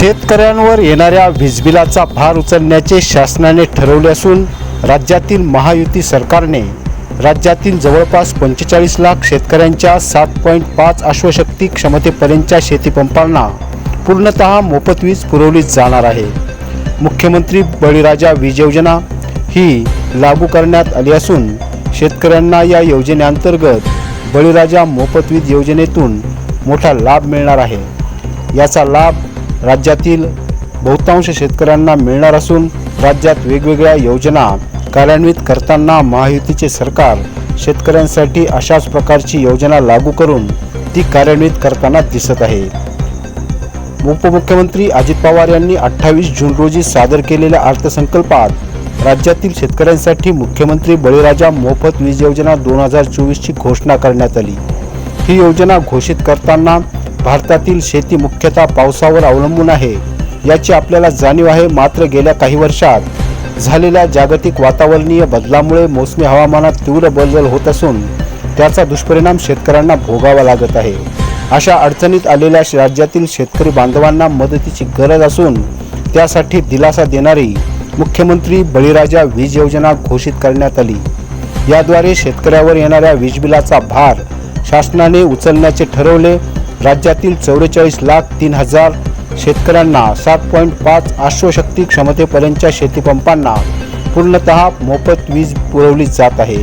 शेतकऱ्यांवर येणाऱ्या वीजबिलाचा भार उचलण्याचे शासनाने ठरवले असून राज्यातील महायुती सरकारने राज्यातील जवळपास पंचेचाळीस लाख शेतकऱ्यांच्या सात पॉईंट पाच अश्वशक्ती क्षमतेपर्यंतच्या शेतीपंपांना पूर्णत मोफत वीज पुरवली जाणार आहे. मुख्यमंत्री बळीराजा वीज योजना ही लागू करण्यात आली असून शेतकऱ्यांना या योजनेअंतर्गत बळीराजा मोफत वीज योजनेतून मोठा लाभ मिळणार आहे. याचा लाभ राज्यातील बहुतांश शेतकऱ्यांना मिळणार असून राज्यात वेगवेगळ्या योजना कार्यान्वित करताना महायुतीचे सरकार शेतकऱ्यांसाठी अशाच प्रकारची योजना लागू करून ती कार्यान्वित करताना दिसत आहे. उपमुख्यमंत्री अजित पवार यांनी अठ्ठावीस जून रोजी सादर केलेल्या अर्थसंकल्पात राज्यातील शेतकऱ्यांसाठी मुख्यमंत्री बळीराजा मोफत वीज योजना दोन हजार चोवीसची घोषणा करण्यात आली. ही योजना घोषित करताना भारतातील शेती मुख्यतः पावसावर अवलंबून आहे. याची आपल्याला जाणीव आहे मात्र गेल्या काही वर्षात झालेल्या जागतिक वातावरणीय बदलामुळे मोसमी हवामानात तीव्र बदल होत असून त्याचा दुष्परिणाम शेतकऱ्यांना भोगावा लागत आहे. अशा अडचणीत आलेल्या राज्यातील शेतकरी बांधवांना मदतीची गरज असून त्यासाठी दिलासा देणारी मुख्यमंत्री बळीराजा वीज योजना घोषित करण्यात आली. याद्वारे शेतकऱ्यावर येणाऱ्या वीज बिलाचा भार शासनाने उचलण्याचे ठरवले राज्यातील चौवेचाळीस लाख तीन हजार शेतकऱ्यांना सात पॉईंट पाच आश्वशक्ती क्षमतेपर्यंतच्या शेतीपंपांना पूर्णतः मोफत वीज पुरवली जात आहे.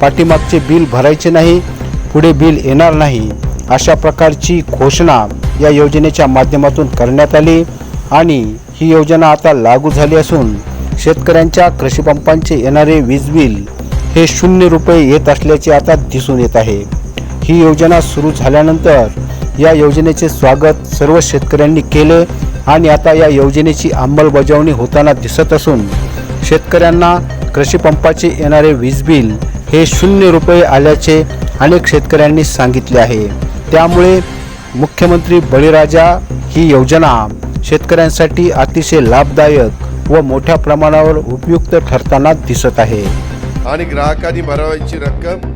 पाठीमागचे बिल भरायचे नाही पुढे बिल येणार नाही अशा प्रकारची घोषणा या योजनेच्या माध्यमातून करण्यात आली आणि ही योजना आता लागू झाली असून शेतकऱ्यांच्या कृषीपंपांचे येणारे वीज बिल हे शून्य रुपये येत असल्याचे आता दिसून येत आहे. ही योजना सुरू झाल्यानंतर या योजनेचे स्वागत सर्व शेतकऱ्यांनी केले आणि आता या योजनेची अंमलबजावणी होताना दिसत असून शेतकऱ्यांना कृषीपंपाचे येणारे वीज बिल हे शून्य रुपये आल्याचे अनेक शेतकऱ्यांनी सांगितले आहे. त्यामुळे मुख्यमंत्री बळीराजा ही योजना शेतकऱ्यांसाठी अतिशय लाभदायक व मोठ्या प्रमाणावर उपयुक्त ठरताना दिसत आहे. आणि ग्राहकांनी भरावायची रक्कम